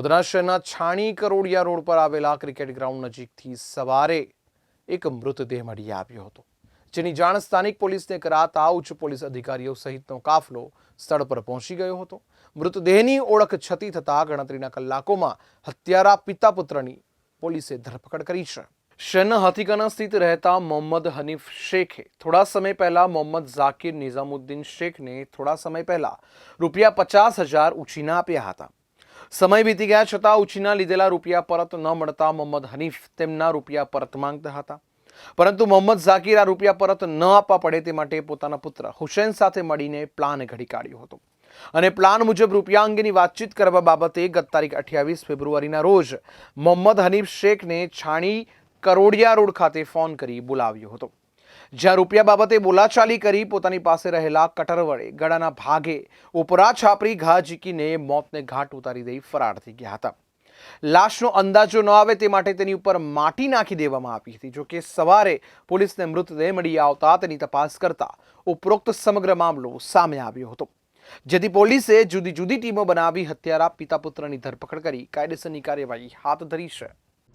વડોદરા શહેરના છાણી કરોડિયા રોડ પર આવેલા ક્રિકેટ ગ્રાઉન્ડ નજીકથી સવારે એક મૃતદેહ મળી આવ્યો હતો, જેની જાણ સ્થાનિક પોલીસને કરાતા ઉચ્ચ પોલીસ અધિકારીઓ સહિતનો કાફલો સ્થળ પર પહોંચી ગયો હતો. મૃતદેહની ઓળખ છતી થતા ગણતરીના કલાકોમાં હત્યારા પિતા પુત્રની પોલીસે ધરપકડ કરી છે. શહેરના હાથીકાના સ્થિત રહેતા મોહમ્મદ હનીફ શેખે થોડા સમય પહેલા મોહમ્મદ ઝાકિર નિઝામુદ્દીન શેખને થોડા સમય પહેલા રૂપિયા પચાસ હજાર ઉછીના આપ્યા હતા. સમય વીતી ગયા છતાં ઉછીના લીધેલા રૂપિયા પરત ન મળતા મોહમ્મદ હનીફ તેમના રૂપિયા પરત માંગતા હતા. પરંતુ મોહમ્મદ ઝાકીર આ રૂપિયા પરત ન આપવા પડે તે માટે પોતાના પુત્ર હુસેન સાથે મળીને પ્લાન ઘડી કાઢ્યો હતો. અને પ્લાન મુજબ રૂપિયા અંગેની વાતચીત કરવા બાબતે ગત તારીખ અઠ્યાવીસ ફેબ્રુઆરીના રોજ મોહમ્મદ હનીફ શેખને છાણી કરોડિયા રોડ ખાતે ફોન કરી બોલાવ્યો હતો. જ્યાં રૂપિયા બાબતે બોલાચાલી કરી પોતાની પાસે રહેલા કટર વડે ગળાના ભાગે ઉપરા છાપરી ઘા ઝીકીને મોતને ઘાટ ઉતારી દઈ ફરાર થઈ ગયા હતા. લાશનો અંદાજો ન આવે તે માટે તેની ઉપર માટી નાખી દેવામાં આવી હતી. જોકે સવારે પોલીસને મૃતદેહ મળી આવતા તેની તપાસ કરતા ઉપરોક્ત સમગ્ર મામલો સામે આવ્યો હતો. જેથી પોલીસે જુદી જુદી ટીમો બનાવી હત્યારા પિતા પુત્રની ધરપકડ કરી કાયદેસરની કાર્યવાહી હાથ ધરી છે.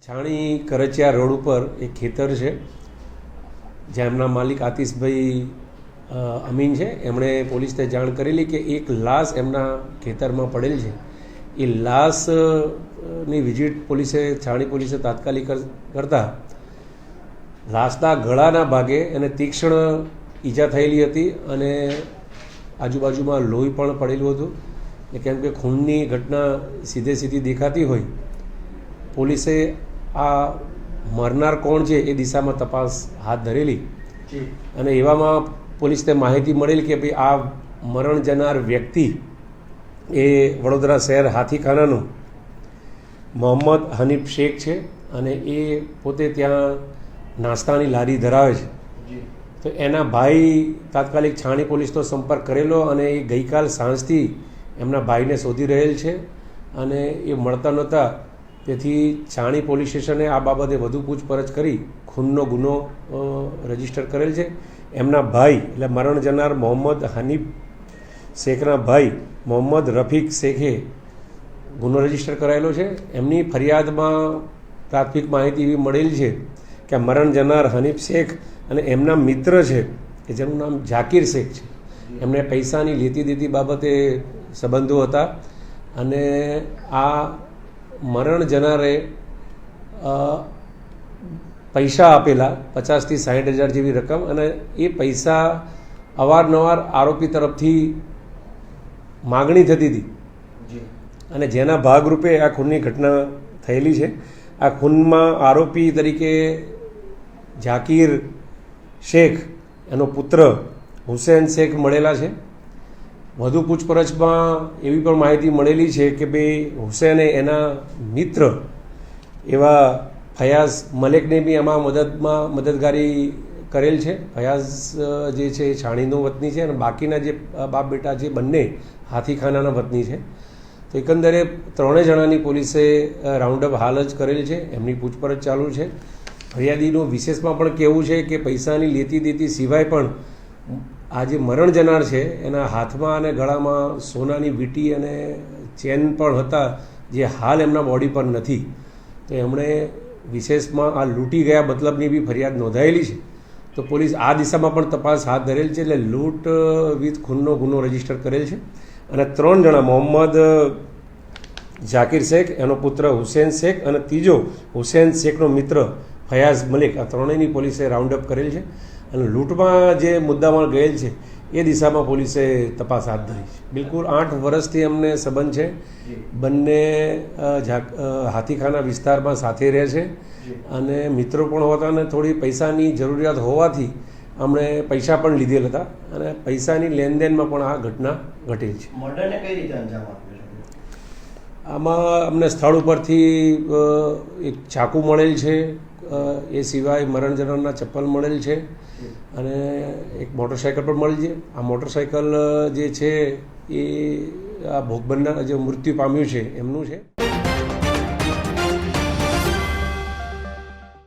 છાણી કરચિયા રોડ ઉપર એક ખેતર છે. જ્યાં એમના માલિક આતિશભાઈ અમીન છે, એમણે પોલીસને જાણ કરેલી કે એક લાશ એમના ખેતરમાં પડેલ છે. એ લાશની વિઝિટ પોલીસે, છાણી પોલીસે તાત્કાલિક કરતાં લાશના ગળાના ભાગે એને તીક્ષ્ણ ઈજા થયેલી હતી અને આજુબાજુમાં લોહી પણ પડેલું હતું. ને કેમ કે ખૂનની ઘટના સીધે સીધી દેખાતી હોય, પોલીસે આ મરનાર કોણ છે એ દિશામાં તપાસ હાથ ધરેલી. અને એવામાં પોલીસને માહિતી મળેલી કે ભાઈ આ મરણ જનાર વ્યક્તિ એ વડોદરા શહેર હાથીખાનાનું મોહમ્મદ હનીફ શેખ છે અને એ પોતે ત્યાં નાસ્તાની લારી ધરાવે છે. તો એના ભાઈ તાત્કાલિક છાણી પોલીસનો સંપર્ક કરેલો અને એ ગઈકાલ સાંજથી એમના ભાઈને શોધી રહેલ છે અને એ મળતા નહોતા તેથી છાણી પોલીસ સ્ટેશને આ બાબતે વધુ પૂછપરછ કરી ખૂનનો ગુનો રજિસ્ટર કરેલ છે. એમના ભાઈ, એટલે મરણ જનાર મોહમ્મદ હનીફ શેખના ભાઈ મોહમ્મદ રફીક શેખે ગુનો રજિસ્ટર કરાયેલો છે. એમની ફરિયાદમાં પ્રાથમિક માહિતી એવી મળેલ છે કે મરણ જનાર હનીફ શેખ અને એમના મિત્ર છે, કે જેનું નામ ઝાકીર શેખ છે. એમને પૈસાની લેતી દેતી બાબતે સંબંધો હતા અને આ મરણ જનારે પૈસા આપેલા પચાસથી સાઠ હજાર જેવી રકમ અને એ પૈસા અવારનવાર આરોપી તરફથી માગણી થતી હતી. અને જેના ભાગરૂપે આ ખૂનની ઘટના થયેલી છે. આ ખૂનમાં આરોપી તરીકે ઝાકીર શેખ એનો પુત્ર હુસેન શેખ મળેલા છે. વધુ પૂછપરછમાં એવી પણ માહિતી મળેલી છે કે ભાઈ હુસેને એના મિત્ર એવા ફયાઝ મલેકને બી એમાં મદદમાં મદદગારી કરેલ છે. ફયાઝ જે છે એ છાણીનો વતની છે અને બાકીના જે બાપ બેટા છે બંને હાથીખાનાના વતની છે. તો એકંદરે ત્રણેય જણાની પોલીસે રાઉન્ડઅપ હાલ જ કરેલ છે. એમની પૂછપરછ ચાલુ છે. ફરિયાદીનું વિશેષમાં પણ કહેવું છે કે પૈસાની લેતી દેતી સિવાય પણ આ જે મરણ જનાર છે, એના હાથમાં અને ગળામાં સોનાની વીંટી અને ચેન પણ હતા, જે હાલ એમના બોડી પર નથી. તો એમણે વિશેષમાં આ લૂંટી ગયા મતલબની બી ફરિયાદ નોંધાયેલી છે. તો પોલીસ આ દિશામાં પણ તપાસ હાથ ધરેલ છે, એટલે લૂંટ વિથ ખૂનનો ગુનો રજિસ્ટર કરેલ છે. અને ત્રણ જણા, મોહમ્મદ ઝાકીર શેખ, એનો પુત્ર હુસેન શેખ અને ત્રીજો હુસેન શેખનો મિત્ર ફયાઝ મલિક, આ ત્રણેયની પોલીસે રાઉન્ડઅપ કરેલ છે. અને લૂંટમાં જે મુદ્દામાં ગયેલ છે એ દિશામાં પોલીસે તપાસ હાથ ધરી છે. બિલકુલ આઠ વર્ષથી અમને સંબંધ છે. બંને હાથીખાના વિસ્તારમાં સાથે રહે છે. અને મિત્રો પણ હોતા અને થોડી પૈસાની જરૂરિયાત હોવાથી અમણે પૈસા પણ લીધેલ હતા અને પૈસાની લેનદેનમાં પણ આ ઘટના ઘટેલ છે. મર્ડરને કઈ રીતે અંજામ આપ્યો આમાં અમને સ્થળ ઉપરથી એક ચાકુ મળેલ છે. એ સિવાય મરણ જનારના ચપ્પલ મળેલ છે અને એક મોટરસાયકલ પણ મળી છે. આ મોટરસાયકલ જે છે એ આ ભોગ જે મૃત્યુ પામ્યું છે, એમનું છે.